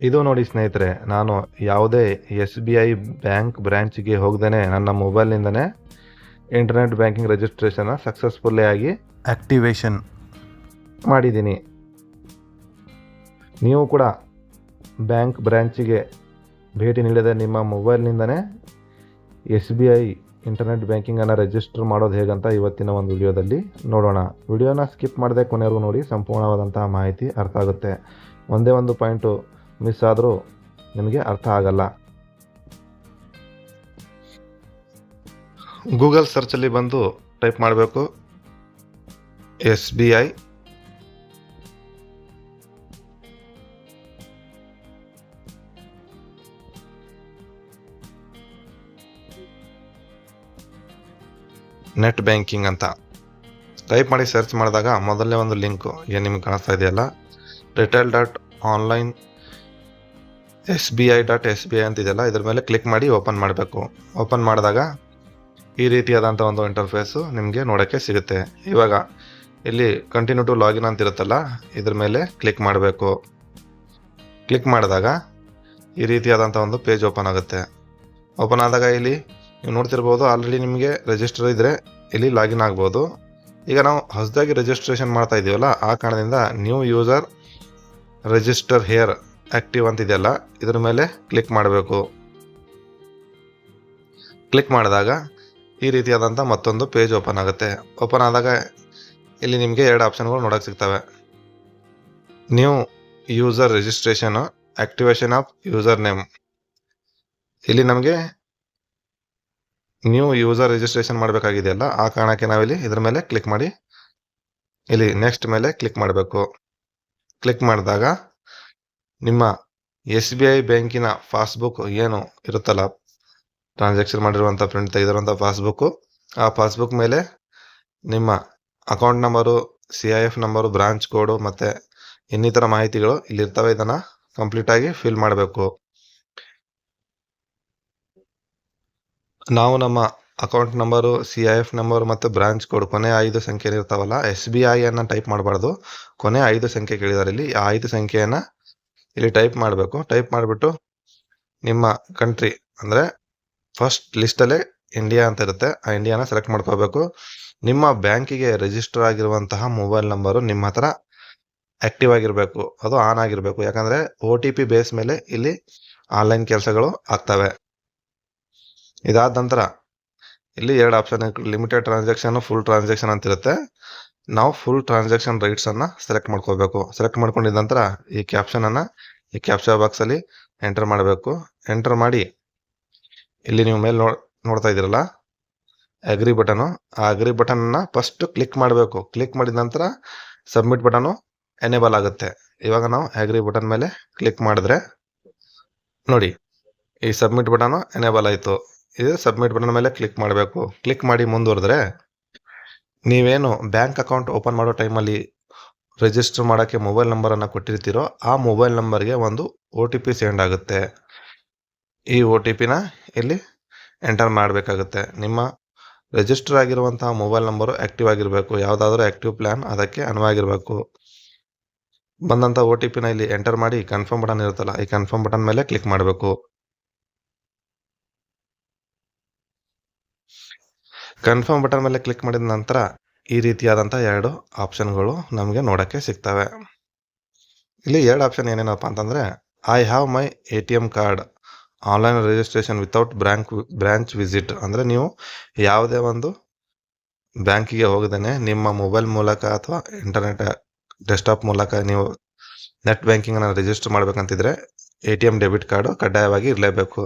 ಇದು ನೋಡಿ ಸ್ನೇಹಿತರೆ ನಾನು ಯಾವುದೇ ಎಸ್ ಬಿ ಐ ಬ್ಯಾಂಕ್ ಬ್ರ್ಯಾಂಚ್ಗೆ ಹೋಗ್ದೇ ನನ್ನ ಮೊಬೈಲ್ನಿಂದನೇ ಇಂಟರ್ನೆಟ್ ಬ್ಯಾಂಕಿಂಗ್ ರಿಜಿಸ್ಟ್ರೇಷನ್ನ ಸಕ್ಸಸ್ಫುಲ್ಲಿ ಆಗಿ ಆ್ಯಕ್ಟಿವೇಶನ್ ಮಾಡಿದ್ದೀನಿ. ನೀವು ಕೂಡ ಬ್ಯಾಂಕ್ ಬ್ರ್ಯಾಂಚಿಗೆ ಭೇಟಿ ನೀಡದೆ ನಿಮ್ಮ ಮೊಬೈಲ್ನಿಂದನೇ ಎಸ್ ಬಿ ಐ ಇಂಟರ್ನೆಟ್ ಬ್ಯಾಂಕಿಂಗನ್ನು ರಿಜಿಸ್ಟರ್ ಮಾಡೋದು ಹೇಗಂತ ಇವತ್ತಿನ ಒಂದು ವಿಡಿಯೋದಲ್ಲಿ ನೋಡೋಣ. ವಿಡಿಯೋನ ಸ್ಕಿಪ್ ಮಾಡದೆ ಕೊನೆಗೂ ನೋಡಿ ಸಂಪೂರ್ಣವಾದಂತಹ ಮಾಹಿತಿ ಅರ್ಥ ಆಗುತ್ತೆ. ಒಂದೇ ಒಂದು ಪಾಯಿಂಟು ಮಿಸ್ ಆದರೂ ನಿಮಗೆ ಅರ್ಥ ಆಗಲ್ಲ. ಗೂಗಲ್ ಸರ್ಚಲ್ಲಿ ಬಂದು ಟೈಪ್ ಮಾಡಬೇಕು. S B I net banking ಅಂತ. ಟೈಪ್ ಮಾಡಿ ಸರ್ಚ್ ಮಾಡಿದಾಗ ಮೊದಲನೇ ಒಂದು ಲಿಂಕು ಏನು ನಿಮ್ಗೆ ಕಾಣಿಸ್ತಾ ಇದೆಯಲ್ಲ? Retail dot online S B I dot S B I ಅಂತಿದೆಯಲ್ಲ? ಇದ್ರ ಮೇಲೆ ಕ್ಲಿಕ್ ಮಾಡಿ ಓಪನ್ ಮಾಡಬೇಕು. ಓಪನ್ ಮಾಡಿದಾಗ ಈ ರೀತಿಯಾದಂಥ ಒಂದು ಇಂಟರ್ಫೇಸು ನಿಮಗೆ ನೋಡೋಕ್ಕೆ ಸಿಗುತ್ತೆ. ಇವಾಗ ಇಲ್ಲಿ ಕಂಟಿನ್ಯೂ ಟು ಲಾಗಿನ್ ಅಂತ ಇರುತ್ತಲ್ಲ, ಇದ್ರ ಮೇಲೆ ಕ್ಲಿಕ್ ಮಾಡಬೇಕು. ಕ್ಲಿಕ್ ಮಾಡಿದಾಗ ಈ ರೀತಿಯಾದಂಥ ಒಂದು ಪೇಜ್ ಓಪನ್ ಆಗುತ್ತೆ. ಓಪನ್ ಆದಾಗ ಇಲ್ಲಿ ನೀವು ನೋಡ್ತಿರ್ಬೋದು ಆಲ್ರೆಡಿ ನಿಮಗೆ ರಿಜಿಸ್ಟರ್ ಇದ್ದರೆ ಇಲ್ಲಿ ಲಾಗಿನ್ ಆಗ್ಬೋದು. ಈಗ ನಾವು ಹೊಸದಾಗಿ ರಿಜಿಸ್ಟ್ರೇಷನ್ ಮಾಡ್ತಾ ಇದ್ದೀವಲ್ಲ ಆ ಕಾರಣದಿಂದ new user register here active ಅಂತಿದೆಯಲ್ಲ, ಇದರ ಮೇಲೆ ಕ್ಲಿಕ್ ಮಾಡಬೇಕು. ಕ್ಲಿಕ್ ಮಾಡಿದಾಗ ಈ ರೀತಿಯಾದಂಥ ಮತ್ತೊಂದು ಪೇಜ್ ಓಪನ್ ಆಗುತ್ತೆ. ಓಪನ್ ಆದಾಗ ಇಲ್ಲಿ ನಿಮಗೆ ಎರಡು ಆಪ್ಷನ್ಗಳು ನೋಡೋಕೆ ಸಿಗ್ತವೆ. New user registration activation of user name ಇಲ್ಲಿ ನಮಗೆ ನ್ಯೂ ಯೂಸರ್ ರಿಜಿಸ್ಟ್ರೇಷನ್ ಮಾಡಬೇಕಾಗಿದೆಯಲ್ಲ, ಆ ಕಾರಣಕ್ಕೆ ನಾವಿಲ್ಲಿ ಇದ್ರ ಮೇಲೆ ಕ್ಲಿಕ್ ಮಾಡಿ, ಇಲ್ಲಿ ನೆಕ್ಸ್ಟ್ ಮೇಲೆ ಕ್ಲಿಕ್ ಮಾಡಬೇಕು. ಕ್ಲಿಕ್ ಮಾಡಿದಾಗ ನಿಮ್ಮ ಎಸ್ ಬಿ ಐ ಬ್ಯಾಂಕಿನ ಪಾಸ್ಬುಕ್ ಏನು ಇರುತ್ತಲ್ಲ? ಟ್ರಾನ್ಸಾಕ್ಷನ್ ಮಾಡಿರುವಂಥ ಪ್ರಿಂಟ್ ತೆಗೆದಿರುವಂಥ ಪಾಸ್ಬುಕ್ಕು. ಆ ಪಾಸ್ಬುಕ್ ಮೇಲೆ ನಿಮ್ಮ account number, C I F number, branch code ಮತ್ತು ಇನ್ನಿತರ ಮಾಹಿತಿಗಳು ಇಲ್ಲಿರ್ತವೆ. ಇದನ್ನು ಕಂಪ್ಲೀಟಾಗಿ ಫಿಲ್ ಮಾಡಬೇಕು. ನಾವು ನಮ್ಮ account number, C I F number ಮತ್ತು ಬ್ರಾಂಚ್ ಕೋಡ್ ಕೊನೆ ಐದು ಸಂಖ್ಯೆ ಇರ್ತಾವಲ್ಲ, ಎಸ್ ಬಿ ಐ ಅನ್ನು ಟೈಪ್ ಮಾಡಬಾರ್ದು. ಕೊನೆ ಐದು ಸಂಖ್ಯೆ ಕೇಳಿದಾರೆ ಇಲ್ಲಿ. ಆ ಐದು ಸಂಖ್ಯೆಯನ್ನು ಇಲ್ಲಿ ಟೈಪ್ ಮಾಡಬೇಕು. ಟೈಪ್ ಮಾಡಿಬಿಟ್ಟು ನಿಮ್ಮ ಕಂಟ್ರಿ ಅಂದರೆ ಫಸ್ಟ್ ಲಿಸ್ಟಲ್ಲೇ ಇಂಡಿಯಾ ಅಂತ ಇರುತ್ತೆ. ಆ ಇಂಡಿಯಾನ ಸೆಲೆಕ್ಟ್ ಮಾಡ್ಕೋಬೇಕು. ನಿಮ್ಮ ಬ್ಯಾಂಕಿಗೆ ರಿಜಿಸ್ಟರ್ ಆಗಿರುವಂತಹ ಮೊಬೈಲ್ ನಂಬರು ನಿಮ್ಮ ಹತ್ರ ಆಕ್ಟಿವ್ ಆಗಿರಬೇಕು. ಅದು ಆನ್ ಆಗಿರಬೇಕು. ಯಾಕಂದರೆ ಒ ಟಿ ಪಿ ಬೇಸ್ ಮೇಲೆ ಇಲ್ಲಿ ಆನ್ಲೈನ್ ಕೆಲಸಗಳು ಆಗ್ತವೆ. ಇದಾದ ನಂತರ ಇಲ್ಲಿ ಎರಡು option limited transaction full transaction ಅಂತ ಇರುತ್ತೆ. ನಾವು ಫುಲ್ ಟ್ರಾನ್ಸಾಕ್ಷನ್ ರೈಟ್ಸ್ ಅನ್ನ ಸೆಲೆಕ್ಟ್ ಮಾಡ್ಕೋಬೇಕು ಸೆಲೆಕ್ಟ್ ಮಾಡ್ಕೊಂಡಿದ ನಂತರ ಈ ಕ್ಯಾಪ್ಷನ್ ಅನ್ನ ಈ ಕ್ಯಾಪ್ಷನ್ ಬಾಕ್ಸ್ ಅಲ್ಲಿ ಎಂಟರ್ ಮಾಡಬೇಕು. ಎಂಟರ್ ಮಾಡಿ ಇಲ್ಲಿ ನೀವು ಮೇಲೆ ನೋಡ್, ನೋಡ್ತಾ ಇದ್ದೀರಲ್ಲ? ಅಗ್ರಿ ಬಟನು ಆ ಅಗ್ರಿ ಬಟನ್ನ ಫಸ್ಟ್ ಕ್ಲಿಕ್ ಮಾಡಬೇಕು. ಕ್ಲಿಕ್ ಮಾಡಿದ ನಂತರ ಸಬ್ಮಿಟ್ ಬಟನು ಎನೇಬಲ್ ಆಗುತ್ತೆ. ಇವಾಗ ನಾವು ಅಗ್ರಿ ಬಟನ್ ಮೇಲೆ ಕ್ಲಿಕ್ ಮಾಡಿದ್ರೆ ನೋಡಿ, ಈ ಸಬ್ಮಿಟ್ ಬಟನು ಎನೇಬಲ್ ಆಯಿತು. ಇದು ಸಬ್ಮಿಟ್ ಬಟನ್ ಮೇಲೆ ಕ್ಲಿಕ್ ಮಾಡಬೇಕು. ಕ್ಲಿಕ್ ಮಾಡಿ ಮುಂದುವರೆದ್ರೆ ನೀವೇನು ಬ್ಯಾಂಕ್ ಅಕೌಂಟ್ ಓಪನ್ ಮಾಡೋ ಟೈಮಲ್ಲಿ ರಿಜಿಸ್ಟರ್ ಮಾಡೋಕ್ಕೆ ಮೊಬೈಲ್ ನಂಬರನ್ನು ಕೊಟ್ಟಿರ್ತೀರೋ ಆ ಮೊಬೈಲ್ ನಂಬರ್ಗೆ ಒಂದು ಒ ಟಿ ಪಿ ಸೆಂಡ್ ಆಗುತ್ತೆ. ಈ ಒ ಟಿ ಪಿನ ಇಲ್ಲಿ ಎಂಟರ್ ಮಾಡಬೇಕಾಗುತ್ತೆ. ನಿಮ್ಮ ರಿಜಿಸ್ಟರ್ ಆಗಿರುವಂತಹ ಮೊಬೈಲ್ ನಂಬರು ಆ್ಯಕ್ಟಿವ್ ಆಗಿರಬೇಕು. ಯಾವುದಾದ್ರೂ ಆ್ಯಕ್ಟಿವ್ ಪ್ಲ್ಯಾನ್ ಅದಕ್ಕೆ ಅನುವಾಗಿರಬೇಕು ಬಂದಂಥ ಒ ಟಿ ಪಿನ ಇಲ್ಲಿ ಎಂಟರ್ ಮಾಡಿ ಕನ್ಫರ್ಮ್ ಬಟನ್ ಇರುತ್ತಲ್ಲ, ಈ ಕನ್ಫರ್ಮ್ ಬಟನ್ ಮೇಲೆ ಕ್ಲಿಕ್ ಮಾಡಬೇಕು. ಕನ್ಫರ್ಮ್ ಬಟನ್ ಮೇಲೆ ಕ್ಲಿಕ್ ಮಾಡಿದ ನಂತರ ಈ ರೀತಿಯಾದಂಥ ಎರಡು ಆಪ್ಷನ್ಗಳು ನಮಗೆ ನೋಡೋಕ್ಕೆ ಸಿಗ್ತವೆ. ಇಲ್ಲಿ ಎರಡು ಆಪ್ಷನ್ ಏನೇನಪ್ಪ ಅಂತಂದರೆ I have my A T M card online registration without bank branch visit ಅಂದರೆ ನೀವು ಯಾವುದೇ ಒಂದು ಬ್ಯಾಂಕಿಗೆ ಹೋಗದೇ ನಿಮ್ಮ ಮೊಬೈಲ್ ಮೂಲಕ ಅಥವಾ ಇಂಟರ್ನೆಟ್ ಡೆಸ್ಕ್ಟಾಪ್ ಮೂಲಕ ನೀವು ನೆಟ್ ಬ್ಯಾಂಕಿಂಗನ್ನು register ಮಾಡಬೇಕಂತಿದ್ರೆ A T M debit card ಕಡ್ಡಾಯವಾಗಿ ಇರಲೇಬೇಕು.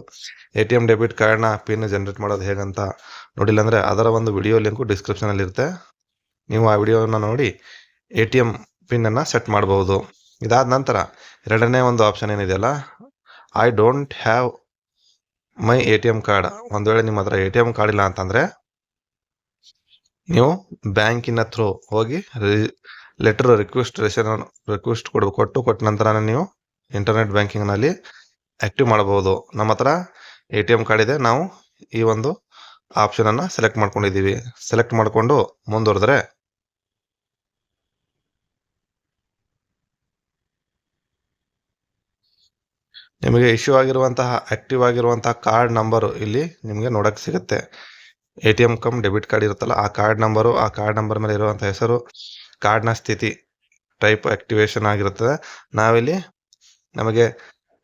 ಎ ಟಿ ಎಂ ಡೆಬಿಟ್ ಕಾರ್ಡ್ನ ಪಿನ್ ಜನರೇಟ್ ಮಾಡೋದು ಹೇಗಂತ ನೋಡಿಲ್ಲ ಅಂದರೆ ಅದರ ಒಂದು ವಿಡಿಯೋ ಲಿಂಕು ಡಿಸ್ಕ್ರಿಪ್ಷನಲ್ಲಿ ಇರುತ್ತೆ. ನೀವು ಆ ವಿಡಿಯೋನ ನೋಡಿ ಎ ಟಿ ಎಂ ಪಿನ್ನನ್ನು ಸೆಟ್ ಮಾಡ್ಬೋದು. ಇದಾದ ನಂತರ ಎರಡನೇ ಒಂದು ಆಪ್ಷನ್ ಏನಿದೆಯಲ್ಲ I don't have my A T M card ಒಂದು ವೇಳೆ ನಿಮ್ಮ ಹತ್ರ ಎ ಟಿ ಎಂ ಕಾರ್ಡ್ ಇಲ್ಲ ಅಂತಂದರೆ ನೀವು ಬ್ಯಾಂಕಿನ ಥ್ರೂ ಹೋಗಿ ಲೆಟರ್ ರಿಕ್ವೆಸ್ಟ್ ರೆಸನ್ ರಿಕ್ವೆಸ್ಟ್ ಕೊಡು ಕೊಟ್ಟು ಕೊಟ್ಟ ನಂತರ ನೀವು ಇಂಟರ್ನೆಟ್ ಬ್ಯಾಂಕಿಂಗ್ನಲ್ಲಿ ಆ್ಯಕ್ಟಿವ್ ಮಾಡಬಹುದು. ನಮ್ಮ ಹತ್ರ ಎ ಟಿ ಎಂ ಕಾರ್ಡ್ ಇದೆ. ನಾವು ಈ ಒಂದು ಆಪ್ಷನನ್ನು ಸೆಲೆಕ್ಟ್ ಮಾಡ್ಕೊಂಡಿದ್ದೀವಿ. ಸೆಲೆಕ್ಟ್ ಮಾಡಿಕೊಂಡು ಮುಂದುವರೆದ್ರೆ ನಿಮಗೆ ಇಶ್ಯೂ ಆಗಿರುವಂತಹ ಆಕ್ಟಿವ್ ಆಗಿರುವಂತಹ ಕಾರ್ಡ್ ನಂಬರು ಇಲ್ಲಿ ನಿಮಗೆ ನೋಡಕ್ಕೆ ಸಿಗುತ್ತೆ. A T M cum debit card ಇರುತ್ತಲ್ಲ, ಆ ಕಾರ್ಡ್ ನಂಬರು ಆ ಕಾರ್ಡ್ ನಂಬರ್ ಮೇಲೆ ಇರುವಂಥ ಹೆಸರು ಕಾರ್ಡ್ನ ಸ್ಥಿತಿ ಟೈಪ್ ಆಕ್ಟಿವೇಶನ್ ಆಗಿರುತ್ತದೆ. ನಾವಿಲ್ಲಿ ನಮಗೆ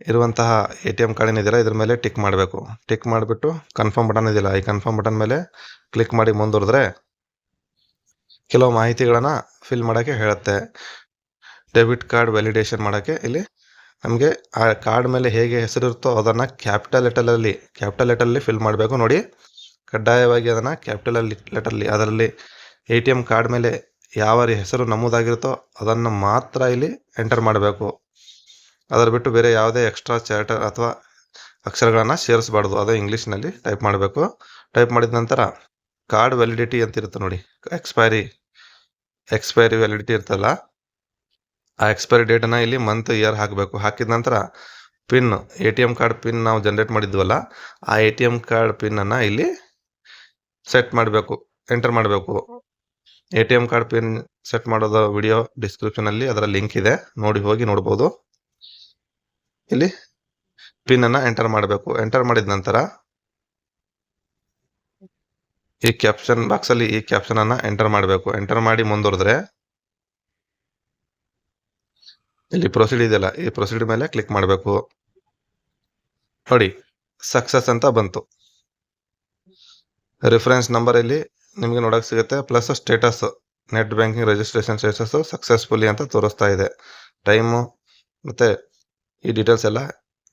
ಇರುವಂತಹ ಎ ಟಿ ಎಂ ಕಾರ್ಡ್ ಏನಿದೆಯಲ್ಲ ಇದ್ರ ಮೇಲೆ ಟಿಕ್ ಮಾಡಬೇಕು. ಟಿಕ್ ಮಾಡಿಬಿಟ್ಟು ಕನ್ಫರ್ಮ್ ಬಟನ್ ಇದೆಯಲ್ಲ, ಈ ಕನ್ಫರ್ಮ್ ಬಟನ್ ಮೇಲೆ ಕ್ಲಿಕ್ ಮಾಡಿ ಮುಂದುವರೆದ್ರೆ ಕೆಲವು ಮಾಹಿತಿಗಳನ್ನು ಫಿಲ್ ಮಾಡೋಕ್ಕೆ ಹೇಳುತ್ತೆ. ಡೆಬಿಟ್ ಕಾರ್ಡ್ ವ್ಯಾಲಿಡೇಷನ್ ಮಾಡೋಕ್ಕೆ ಇಲ್ಲಿ ನಮಗೆ ಆ ಕಾರ್ಡ್ ಮೇಲೆ ಹೇಗೆ ಹೆಸರಿರುತ್ತೋ ಅದನ್ನು ಕ್ಯಾಪಿಟಲ್ ಲೆಟರಲ್ಲಿ ಕ್ಯಾಪಿಟಲ್ ಲೆಟರಲ್ಲಿ ಫಿಲ್ ಮಾಡಬೇಕು ನೋಡಿ. ಕಡ್ಡಾಯವಾಗಿ ಅದನ್ನು ಕ್ಯಾಪಿಟಲ್ ಲೆಟರ್ಲಿ ಅದರಲ್ಲಿ ಎ ಟಿ ಎಂ ಕಾರ್ಡ್ ಮೇಲೆ ಯಾವ ಹೆಸರು ನಮೂದಾಗಿರುತ್ತೋ ಅದನ್ನು ಮಾತ್ರ ಇಲ್ಲಿ ಎಂಟರ್ ಮಾಡಬೇಕು. ಅದರ ಬಿಟ್ಟು ಬೇರೆ ಯಾವುದೇ ಎಕ್ಸ್ಟ್ರಾ ಚಾರ್ಟರ್ ಅಥವಾ ಅಕ್ಷರಗಳನ್ನು ಸೇರಿಸಬಾರ್ದು. ಅದು ಇಂಗ್ಲೀಷ್ನಲ್ಲಿ ಟೈಪ್ ಮಾಡಬೇಕು. ಟೈಪ್ ಮಾಡಿದ ನಂತರ ಕಾರ್ಡ್ ವ್ಯಾಲಿಡಿಟಿ ಅಂತ ಇರುತ್ತೆ ನೋಡಿ. ಎಕ್ಸ್ಪೈರಿ ಎಕ್ಸ್ಪೈರಿ ವ್ಯಾಲಿಡಿಟಿ ಇರ್ತಲ್ಲ. ಆ ಎಕ್ಸ್ಪೈರಿ ಡೇಟನ್ನು ಇಲ್ಲಿ ಮಂತ್ ಇಯರ್ ಹಾಕಬೇಕು. ಹಾಕಿದ ನಂತರ PIN A T M card PIN ನಾವು ಜನ್ರೇಟ್ ಮಾಡಿದ್ವಲ್ಲ, ಆ ಎ ಟಿ ಎಂ ಕಾರ್ಡ್ ಪಿನ್ನನ್ನು ಇಲ್ಲಿ ಸೆಟ್ ಮಾಡಬೇಕು. ಎಂಟರ್ ಮಾಡಬೇಕು. A T M card pin set ಮಾಡೋದ ವಿಡಿಯೋ ಡಿಸ್ಕ್ರಿಪ್ಷನಲ್ಲಿ ಅದರ ಲಿಂಕ್ ಇದೆ. ನೋಡಿ ಹೋಗಿ ನೋಡ್ಬೋದು. ಇಲ್ಲಿ ಪಿನ್ ಅನ್ನ ಎಂಟರ್ ಮಾಡಬೇಕು. ಎಂಟರ್ ಮಾಡಿದ ನಂತರ ಈ ಕ್ಯಾಪ್ಷನ್ ಬಾಕ್ಸ್ ಅಲ್ಲಿ ಈ ಕ್ಯಾಪ್ಷನ್ ಅನ್ನ ಎಂಟರ್ ಮಾಡಬೇಕು. ಎಂಟರ್ ಮಾಡಿ ಮುಂದುವರೆದ್ರೆ ಇಲ್ಲಿ ಪ್ರೊಸೀಡ್ ಇದೆಯಲ್ಲ, ಈ ಪ್ರೊಸೀಡ್ ಮೇಲೆ ಕ್ಲಿಕ್ ಮಾಡಬೇಕು. ನೋಡಿ ಸಕ್ಸಸ್ ಅಂತ ಬಂತು. ರೆಫರೆನ್ಸ್ ನಂಬರ್ ಇಲ್ಲಿ ನಿಮಗೆ ನೋಡೋಕೆ ಸಿಗುತ್ತೆ plus status net banking registration status successfully ಅಂತ ತೋರಿಸ್ತಾ ಇದೆ. ಟೈಮು ಮತ್ತೆ ಈ ಡೀಟೇಲ್ಸ್ ಎಲ್ಲ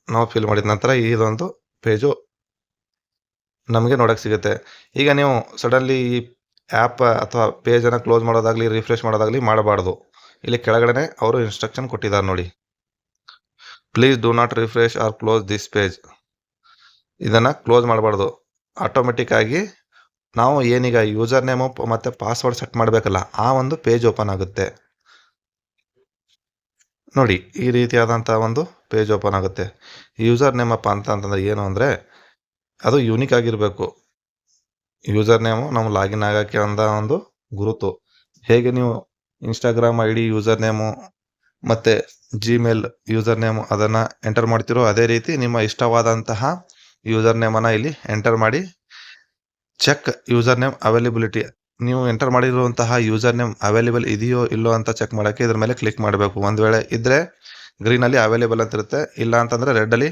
ನಾವು ಫಿಲ್ ಮಾಡಿದ ನಂತರ ಇದೊಂದು ಪೇಜು ನಮಗೆ ನೋಡೋಕ್ಕೆ ಸಿಗುತ್ತೆ. ಈಗ ನೀವು ಸಡನ್ಲಿ ಈ ಆ್ಯಪ್ ಅಥವಾ ಪೇಜನ್ನು ಕ್ಲೋಸ್ ಮಾಡೋದಾಗಲಿ ರಿಫ್ರೆಶ್ ಮಾಡೋದಾಗಲಿ ಮಾಡಬಾರ್ದು. ಇಲ್ಲಿ ಕೆಳಗಡೆ ಅವರು ಇನ್ಸ್ಟ್ರಕ್ಷನ್ ಕೊಟ್ಟಿದ್ದಾರೆ ನೋಡಿ. Please do not refresh or close this page ಇದನ್ನು ಕ್ಲೋಸ್ ಮಾಡಬಾರ್ದು. ಆಟೋಮೆಟಿಕ್ಕಾಗಿ ನಾವು ಏನೀಗ ಯೂಸರ್ ನೇಮು ಮತ್ತು ಪಾಸ್ವರ್ಡ್ ಸೆಟ್ ಮಾಡಬೇಕಲ್ಲ, ಆ ಒಂದು ಪೇಜ್ ಓಪನ್ ಆಗುತ್ತೆ. ನೋಡಿ, ಈ ರೀತಿಯಾದಂಥ ಒಂದು ಪೇಜ್ ಓಪನ್ ಆಗುತ್ತೆ. ಯೂಸರ್ ನೇಮಪ್ಪ ಅಂತ ಅಂತಂದರೆ ಏನು ಅಂದರೆ, ಅದು ಯೂನಿಕ್ ಆಗಿರಬೇಕು. ಯೂಸರ್ ನೇಮು ನಾವು ಲಾಗಿನ್ ಆಗೋಕ್ಕೆ ಅಂದ ಒಂದು ಗುರುತು. ಹೇಗೆ ನೀವು Instagram I D user name ಮತ್ತು ಜಿಮೇಲ್ ಯೂಸರ್ ನೇಮು ಅದನ್ನು ಎಂಟರ್ ಮಾಡ್ತಿರೋ ಅದೇ ರೀತಿ ನಿಮ್ಮ ಇಷ್ಟವಾದಂತಹ ಯೂಸರ್ ನೇಮನ್ನು ಇಲ್ಲಿ ಎಂಟರ್ ಮಾಡಿ ಚೆಕ್ ಯೂಸರ್ ನೇಮ್ ಅವೈಲೇಬಿಲಿಟಿ ನೀವು ಎಂಟರ್ ಮಾಡಿರುವಂತಹ ಯೂಸರ್ ನೇಮ್ ಅವೈಲೇಬಲ್ ಇದೆಯೋ ಇಲ್ಲೋ ಅಂತ ಚೆಕ್ ಮಾಡೋಕ್ಕೆ ಇದ್ರ ಮೇಲೆ ಕ್ಲಿಕ್ ಮಾಡಬೇಕು. ಒಂದು ವೇಳೆ ಇದ್ದರೆ ಗ್ರೀನಲ್ಲಿ ಅವೈಲೇಬಲ್ ಅಂತ ಇರುತ್ತೆ. ಇಲ್ಲ ಅಂತಂದರೆ ರೆಡ್ಡಲ್ಲಿ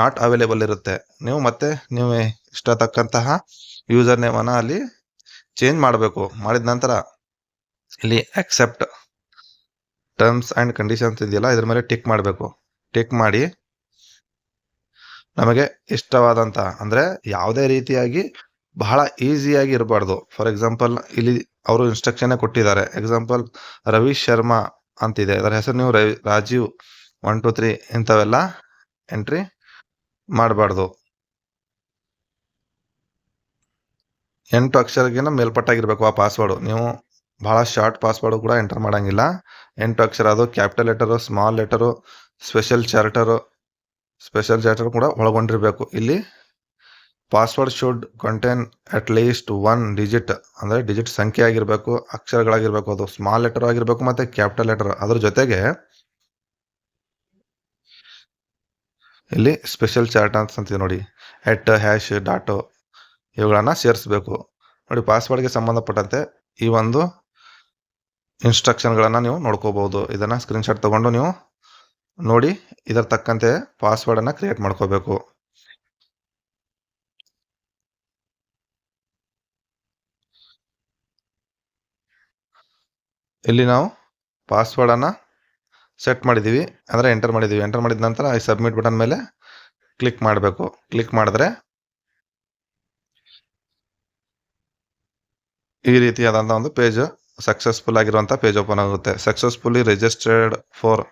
ನಾಟ್ ಅವೈಲೇಬಲ್ ಇರುತ್ತೆ. ನೀವು ಮತ್ತೆ ನೀವು ಇಷ್ಟ ತಕ್ಕಂತಹ ಯೂಸರ್ ನೇಮನ್ನು ಅಲ್ಲಿ ಚೇಂಜ್ ಮಾಡಬೇಕು. ಮಾಡಿದ ನಂತರ ಇಲ್ಲಿ ಅಕ್ಸೆಪ್ಟ್ ಟರ್ಮ್ಸ್ ಆ್ಯಂಡ್ ಕಂಡೀಷನ್ಸ್ ಇದೆಯಲ್ಲ, ಇದ್ರ ಮೇಲೆ ಟಿಕ್ ಮಾಡಬೇಕು. ಟಿಕ್ ಮಾಡಿ ನಮಗೆ ಇಷ್ಟವಾದಂಥ ಅಂದರೆ ಯಾವುದೇ ರೀತಿಯಾಗಿ ಬಹಳ ಈಸಿಯಾಗಿ ಇರಬಾರ್ದು. ಫಾರ್ ಎಕ್ಸಾಂಪಲ್ ಇಲ್ಲಿ ಅವರು ಇನ್ಸ್ಟ್ರಕ್ಷನ್ ಕೊಟ್ಟಿದ್ದಾರೆ. ಎಕ್ಸಾಂಪಲ್ ರವಿ ಶರ್ಮಾ ಅಂತಿದೆ. ಅದರ ಹೆಸರು ನೀವು ರಾಜೀವ್ ಒನ್ ಟು ತ್ರೀ ಇಂಥವೆಲ್ಲ ಎಂಟ್ರಿ ಮಾಡಬಾರ್ದು. ಎಂಟು ಅಕ್ಷರಗಿನ ಮೇಲ್ಪಟ್ಟಾಗಿರ್ಬೇಕು ಆ ಪಾಸ್ವರ್ಡು ನೀವು ಬಹಳ ಶಾರ್ಟ್ ಪಾಸ್ವರ್ಡ್ ಕೂಡ ಎಂಟರ್ ಮಾಡೋಂಗಿಲ್ಲ. ಎಂಟು ಅಕ್ಷರ ಅದು capital letter small letter special character special character ಕೂಡ ಒಳಗೊಂಡಿರಬೇಕು. ಇಲ್ಲಿ password should contain at least one digit ಅಂದರೆ ಡಿಜಿಟ್ ಸಂಖ್ಯೆ ಆಗಿರಬೇಕು, ಅಕ್ಷರಗಳಾಗಿರಬೇಕು, ಅದು ಸ್ಮಾಲ್ ಲೆಟರ್ ಆಗಿರಬೇಕು ಮತ್ತು ಕ್ಯಾಪಿಟಲ್ ಲೆಟರ್ ಅದರ ಜೊತೆಗೆ ಇಲ್ಲಿ ಸ್ಪೆಷಲ್ ಚಾರ್ಟ್ ಅಂತ ನೋಡಿ. ಎಟ್ ಹ್ಯಾಶ್ ಡಾಟು ಇವುಗಳನ್ನು ಸೇರಿಸಬೇಕು. ನೋಡಿ ಪಾಸ್ವರ್ಡ್ಗೆ ಸಂಬಂಧಪಟ್ಟಂತೆ ಈ ಒಂದು ಇನ್ಸ್ಟ್ರಕ್ಷನ್ಗಳನ್ನು ನೀವು ನೋಡ್ಕೋಬೋದು ಇದನ್ನು ಸ್ಕ್ರೀನ್ಶಾಟ್ ತಗೊಂಡು ನೀವು ನೋಡಿ, ಇದರ ತಕ್ಕಂತೆ ಪಾಸ್ವರ್ಡನ್ನು ಕ್ರಿಯೇಟ್ ಮಾಡ್ಕೋಬೇಕು. ಇಲ್ಲಿ ನಾವು? ಪಾಸ್ವರ್ಡನ್ನು ಸೆಟ್ ಮಾಡಿದ್ದೀವಿ. ಅಂದರೆ ಎಂಟರ್ ಮಾಡಿದ್ದೀವಿ. ಎಂಟರ್ ಮಾಡಿದ ನಂತರ ಈ ಸಬ್ಮಿಟ್ ಬಟನ್ ಮೇಲೆ ಕ್ಲಿಕ್ ಮಾಡಬೇಕು. ಕ್ಲಿಕ್ ಮಾಡಿದ್ರೆ ಈ ರೀತಿಯಾದಂಥ ಒಂದು ಪೇಜ್ ಸಕ್ಸಸ್ಫುಲ್ ಆಗಿರುವಂಥ ಪೇಜ್ ಓಪನ್ ಆಗುತ್ತೆ. Successfully registered for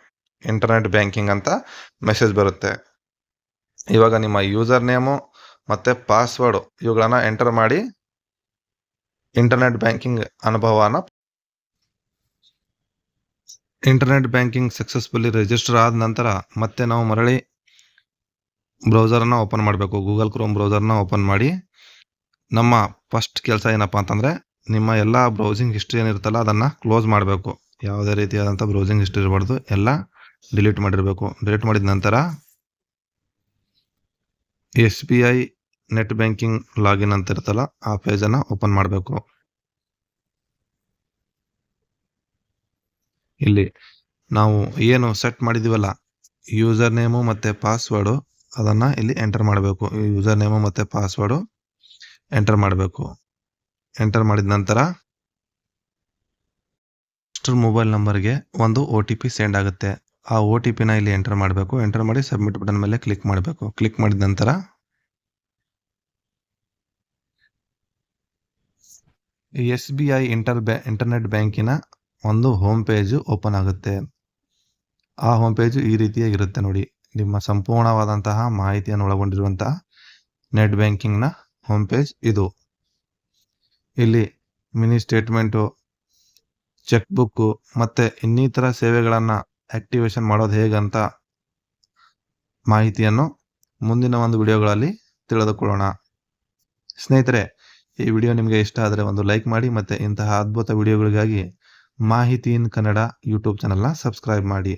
internet banking ಅಂತ ಮೆಸೇಜ್ ಬರುತ್ತೆ. ಇವಾಗ ನಿಮ್ಮ ಯೂಸರ್ ನೇಮು ಮತ್ತು ಪಾಸ್ವರ್ಡು ಇವುಗಳನ್ನು ಎಂಟರ್ ಮಾಡಿ ಇಂಟರ್ನೆಟ್ ಬ್ಯಾಂಕಿಂಗ್ ಅನುಭವನ ಇಂಟರ್ನೆಟ್ ಬ್ಯಾಂಕಿಂಗ್ ಸಕ್ಸಸ್ಫುಲ್ಲಿ ರಿಜಿಸ್ಟರ್ ಆದ ನಂತರ ಮತ್ತೆ ನಾವು ಮರಳಿ ಬ್ರೌಸರನ್ನು ಓಪನ್ ಮಾಡಬೇಕು. ಗೂಗಲ್ ಕ್ರೋಮ್ ಬ್ರೌಸರ್ನ ಓಪನ್ ಮಾಡಿ ನಮ್ಮ ಫಸ್ಟ್ ಕೆಲಸ ಏನಪ್ಪ ಅಂತಂದರೆ ನಿಮ್ಮ ಎಲ್ಲ ಬ್ರೌಸಿಂಗ್ ಹಿಸ್ಟ್ರಿ ಏನಿರುತ್ತಲ್ಲ ಅದನ್ನು ಕ್ಲೋಸ್ ಮಾಡಬೇಕು. ಯಾವುದೇ ರೀತಿಯಾದಂಥ ಬ್ರೌಸಿಂಗ್ ಹಿಸ್ಟ್ರಿ ಇರಬಾರ್ದು. ಎಲ್ಲ ಡಿಲೀಟ್ ಮಾಡಿರಬೇಕು. ಡಿಲೀಟ್ ಮಾಡಿದ ನಂತರ S B I net banking login ಅಂತ ಇರುತ್ತಲ್ಲ, ಆ ಪೇಜನ್ನು ಓಪನ್ ಮಾಡಬೇಕು. ಇಲ್ಲಿ ನಾವು ಏನು ಸೆಟ್ ಮಾಡಿದೀವಲ್ಲ ಯೂಸರ್ ನೇಮು ಮತ್ತು ಪಾಸ್ವರ್ಡು ಅದನ್ನು ಇಲ್ಲಿ ಎಂಟರ್ ಮಾಡಬೇಕು. ಯೂಸರ್ ನೇಮು ಮತ್ತು ಪಾಸ್ವರ್ಡು ಎಂಟರ್ ಮಾಡಬೇಕು. ಎಂಟರ್ ಮಾಡಿದ ನಂತರ ಮೊಬೈಲ್ ನಂಬರ್ಗೆ ಒಂದು ಒ ಟಿ ಪಿ ಸೆಂಡ್ ಆಗುತ್ತೆ. ಆ ಒ ಟಿ ಪಿನ ಇಲ್ಲಿ ಎಂಟರ್ ಮಾಡಬೇಕು. ಎಂಟರ್ ಮಾಡಿ ಸಬ್ಮಿಟ್ ಬಟನ್ ಮೇಲೆ ಕ್ಲಿಕ್ ಮಾಡಬೇಕು. ಕ್ಲಿಕ್ ಮಾಡಿದ ನಂತರ ಎಸ್ ಬಿ ಐ ಇಂಟರ್ ಬ್ಯಾ ಇಂಟರ್ನೆಟ್ ಬ್ಯಾಂಕಿನ ಒಂದು ಹೋಮ್ ಪೇಜು ಓಪನ್ ಆಗುತ್ತೆ. ಆ ಹೋಮ್ ಪೇಜು ಈ ರೀತಿಯಾಗಿರುತ್ತೆ ನೋಡಿ. ನಿಮ್ಮ ಸಂಪೂರ್ಣವಾದಂತಹ ಮಾಹಿತಿಯನ್ನು ಒಳಗೊಂಡಿರುವಂತಹ ನೆಟ್ ಬ್ಯಾಂಕಿಂಗ್ನ ಹೋಮ್ ಪೇಜ್ ಇದು. ಇಲ್ಲಿ ಮಿನಿ ಸ್ಟೇಟ್ಮೆಂಟು ಚೆಕ್ ಬುಕ್ಕು ಮತ್ತು ಇನ್ನಿತರ ಸೇವೆಗಳನ್ನು ಆಕ್ಟಿವೇಶನ್ ಮಾಡೋದು ಹೇಗಂತ ಮಾಹಿತಿಯನ್ನು ಮುಂದಿನ ಒಂದು ವಿಡಿಯೋಗಳಲ್ಲಿ ತಿಳಿದುಕೊಳ್ಳೋಣ. ಸ್ನೇಹಿತರೆ, ಈ ವಿಡಿಯೋ ನಿಮಗೆ ಇಷ್ಟ ಆದರೆ ಒಂದು ಲೈಕ್ ಮಾಡಿ ಮತ್ತು ಇಂತಹ ಅದ್ಭುತ ವಿಡಿಯೋಗಳಿಗಾಗಿ ಮಾಹಿತಿ ಇನ್ ಕನ್ನಡ ಯೂಟ್ಯೂಬ್ ಚಾನಲ್ನ ಸಬ್ಸ್ಕ್ರೈಬ್ ಮಾಡಿ.